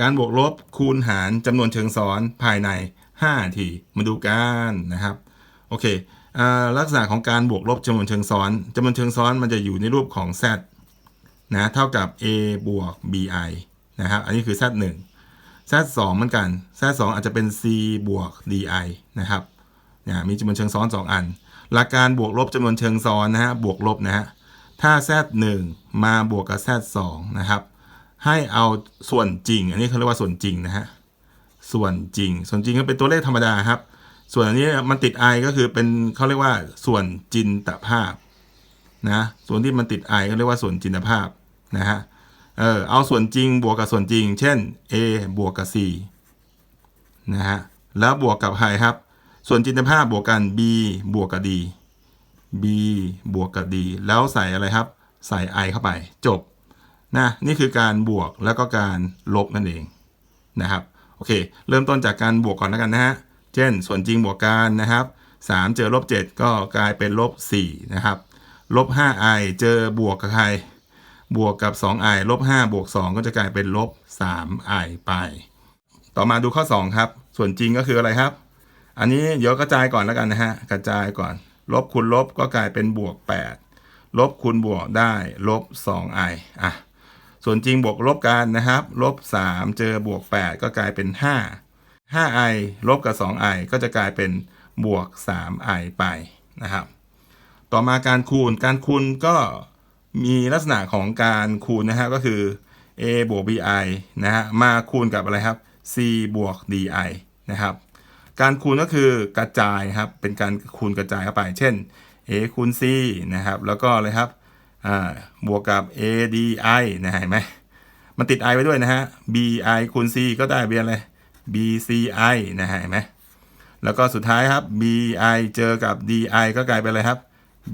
การบวกลบคูณหารจำนวนเชิงซ้อนภายใน 5 ที มาดูกันนะครับ โอเคอลักษณะของการบวกลบจำนวนเชิงซ้อนจำนวนเชิงซ้อนมันจะอยู่ในรูปของ z นะเท่ากับ a บวก bi นะครับ อันนี้คือ z 1 z 2เหมือนกัน z 2อาจจะเป็น c บวก di นะครับเนี่ยมีจำนวนเชิงซ้อน 2 อัน หลักการบวกลบจำนวนเชิงซ้อนนะฮะบวกลบนะฮะถ้า z 1มาบวกกับ z 2นะครับ ให้เอาส่วนจริง อันนี้เขาเรียกว่าส่วนจริงนะฮะส่วนจริง ส่วนจริงก็เป็นตัวเลขธรรมดาครับ ส่วนอันนี้มันติด i ก็คือเป็นเขาเรียกว่าส่วนจินตภาพนะส่วนที่มันติด i ก็เรียกว่าส่วนจินตภาพนะฮะเออเอาส่วนจริงบวกกับส่วนจริง เช่น a บวกกับ c นะฮะแล้วบวกกับใครครับ ส่วนจินตภาพบวกกัน b บวกกับ d b บวกกับ d แล้วใส่อะไรครับ ใส่ i เข้าไปจบ นะนี่คือการบวกแล้วก็การลบนั่นเองนะครับโอเค เริ่มต้นจากการบวกก่อนแล้วกันนะฮะเช่น ส่วนจริงบวกกันนะครับ 3 เจอลบ7ก็กลายเป็นลบ4นะครับลบ 5i เจอบวกกับใครบวกกับ 2i ลบ5บวก 2 ก็จะกลายเป็นลบ 3i ไป ต่อมาดูข้อ 2 ครับ ส่วนจริงก็คืออะไรครับ อันนี้เดี๋ยวกระจายก่อนแล้วกันนะฮะ กระจายก่อน ลบคูณลบก็กลายเป็นบวก 8 ลบคูณบวกได้ลบ 2i อะ ส่วนจริงบวกลบกันนะครับ ลบ 3 เจอบวก 8 ก็กลายเป็น 5 5i ลบกับ 2i ก็จะกลายเป็นบวก 3i ไปนะครับ ต่อมาการคูณ การคูณก็มีลักษณะของการคูณนะฮะก็คือ a บวก bi นะฮะมาคูณกับอะไรครับ c บวก di นะครับ การคูณก็คือกระจายครับ เป็นการคูณกระจายเข้าไป เช่น a คูณ c นะครับ แล้วก็อะไรครับ อ่าบวกกับ ADI นะเห็นไหมมันติด i ไว้ด้วยนะฮะ BI คูณ c ก็ได้เป็นอะไร BCI นะฮะเห็นไหมแล้วก็สุดท้ายครับ BI เจอกับ DI ก็กลายเป็นอะไรครับ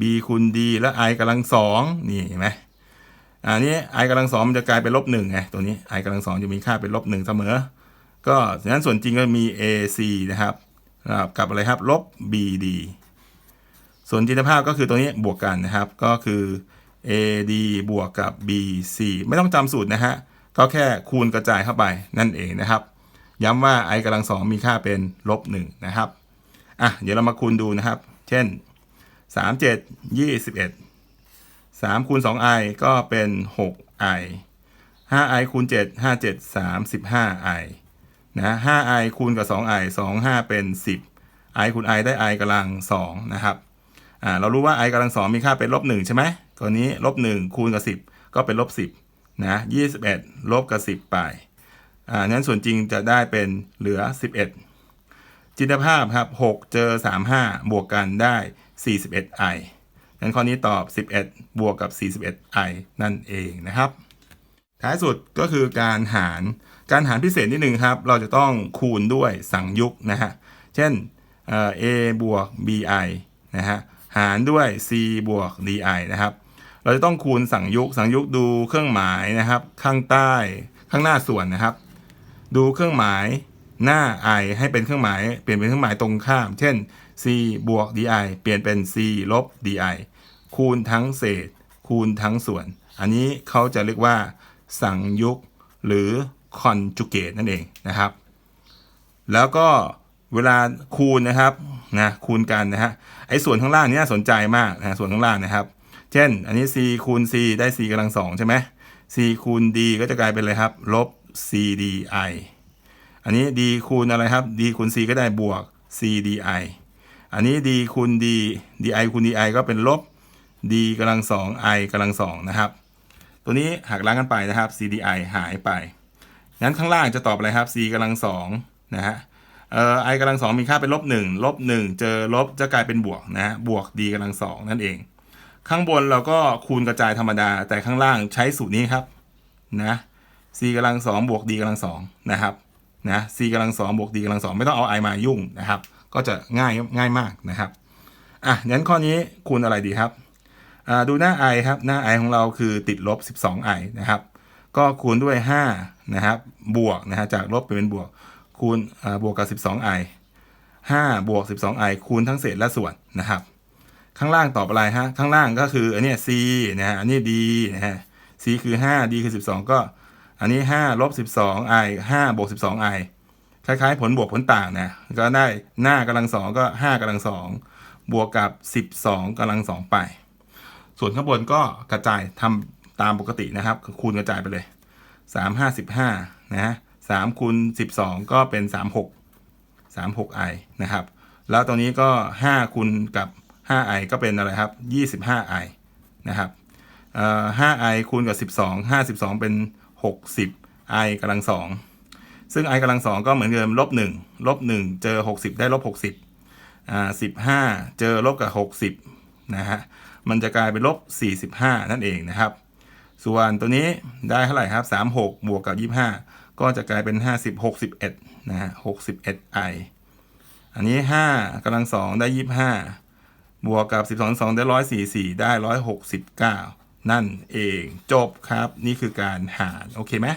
B คูณ D แล้ว i กำลังสองนี่เห็นไหมอันนี้ i กำลังสองมันจะกลายเป็นลบหนึ่งไงตัวนี้ i กำลังสองจะมีค่าเป็นลบหนึ่งเสมอ ก็ฉะนั้นส่วนจริงก็มี AC นะครับนะครับกับอะไรครับลบ BD ส่วนจินตภาพก็คือตัวนี้บวกกันนะครับ ก็คือ AD บวกกับ BC ไม่ต้องจำสูตรนะฮะ ก็แค่คูณกระจายเข้าไปนั่นเองนะครับ ย้ำว่า i กำลังสองมีค่าเป็นลบหนึ่งนะครับ อะ เดี๋ยวเรามาคูณดูนะครับ เช่น 3 7 21 3คูณ 2i ก็เป็น 6i 5i คูณ 7 5 7 35i นะ 5i คูณกับ 2i 2 5 เป็น 10 i คูณ i ได้ i กำลัง2นะครับ อ่า เรารู้ว่า i กำลังสองมีค่าเป็นลบหนึ่งใช่ไหม ตัวนี้ลบหนึ่งคูณกับสิบก็เป็นลบสิบนะยี่สิบเอ็ดลบกับสิบไปอ่านั้นส่วนจริงจะได้เป็นเหลือสิบเอ็ดจินตภาพครับหกเจอสามห้าบวกกันได้สี่สิบเอ็ดไอนั้นข้อนี้ตอบสิบเอ็ดบวกกับสี่สิบเอ็ดไอนั่นเองนะครับ ท้ายสุดก็คือการหารการหารพิเศษนิดหนึ่งครับ เราจะต้องคูณด้วยสังยุกนะฮะ เช่นเอ่อ a บวก bi นะฮะ หารด้วย c บวก di นะครับ เราจะต้องคูณสังยุกสังยุกดูเครื่องหมายนะครับ ข้างใต้ข้างหน้าส่วนนะครับ ดูเครื่องหมายหน้า i ให้เป็นเครื่องหมาย เปลี่ยนเป็นเครื่องหมายตรงข้าม เช่น c บวก di เปลี่ยนเป็น c ลบ di คูณทั้งเศษ คูณทั้งส่วน อันนี้เขาจะเรียกว่า สังยุกหรือ conjugate นั่นเองนะครับ แล้วก็เวลาคูณนะครับนะคูณกันนะฮะไอ้ส่วนข้างล่างนี้น่าสนใจมากนะส่วนข้างล่างนะครับ เช่น อันนี้ c คูณ c ได้ c กำลังสองใช่ไหม c คูณ d ก็จะกลายเป็นอะไรครับ ลบ cdi อันนี้ d คูณอะไรครับ d คูณ c ก็ได้บวก cdi อันนี้ d คูณ d di คูณ di ก็เป็นลบ d กำลังสอง i กำลังสองนะครับ ตัวนี้หักล้างกันไปนะครับ cdi หายไป งั้นข้างล่างจะตอบอะไรครับ c กำลังสองนะฮะเอ่อ i กำลังสองมีค่าเป็นลบหนึ่งลบหนึ่งเจอลบจะกลายเป็นบวกนะฮะบวก d กำลังสองนั่นเอง ข้างบนเราก็คูณกระจายธรรมดา แต่ข้างล่างใช้สูตรนี้ครับนะ c กำลังสองบวก d กำลังสองนะครับนะ c กำลังสองบวก d กำลังสองไม่ต้องเอา i มายุ่งนะครับ ก็จะง่ายง่ายมากนะครับอะงั้นข้อนี้คูณอะไรดีครับอ่าดูหน้า i ครับหน้า i ของเราคือติดลบ 12i นะครับ ก็คูณด้วย5นะครับบวกนะฮะจากลบไปเป็นบวกคูณอ่าบวกกับ 12i 5บวก 12i คูณทั้งเศษและส่วนนะครับ ข้างล่างตอบอะไรฮะ ข้างล่างก็คืออันนี้ c นะฮะ อันนี้ d นะฮะ c คือ 5 d คือ 12 ก็ อันนี้5ลบ12 i 5บวก12 i คล้ายๆ ผลบวกผลต่างนะ ก็ได้หน้ากำลังสองก็ 5กำลังสองบวกกับ 12กำลังสองไป ส่วนข้างบนก็กระจายทำตามปกตินะครับ คูณกระจายไปเลย 3 5 15 นะฮะ3คูณ12 ก็เป็น 36 36i นะครับ แล้วตรงนี้ก็ 5คูณกับ 5i ก็เป็นอะไรครับ 25i นะครับเอ่อ 5i คูณกับ 12 52 เป็น 60i กำลัง 2 ซึ่ง i กำลัง 2 ก็เหมือนเดิมลบ1ลบ1เจอ 60 ได้ลบ 60อ่า15 เจอลบกับ 60 นะฮะ มันจะกลายเป็นลบ 45 นั่นเองนะครับ ส่วนตัวนี้ได้เท่าไหร่ครับ 36 บวกกับ 25 ก็จะกลายเป็น 50 61 นะฮะ 61i อันนี้ 5กำลัง 2 ได้ 25 บวกกับ 12 2 ได้ 144 ได้ 169 นั่นเองจบครับ นี่คือการหาร โอเคไหม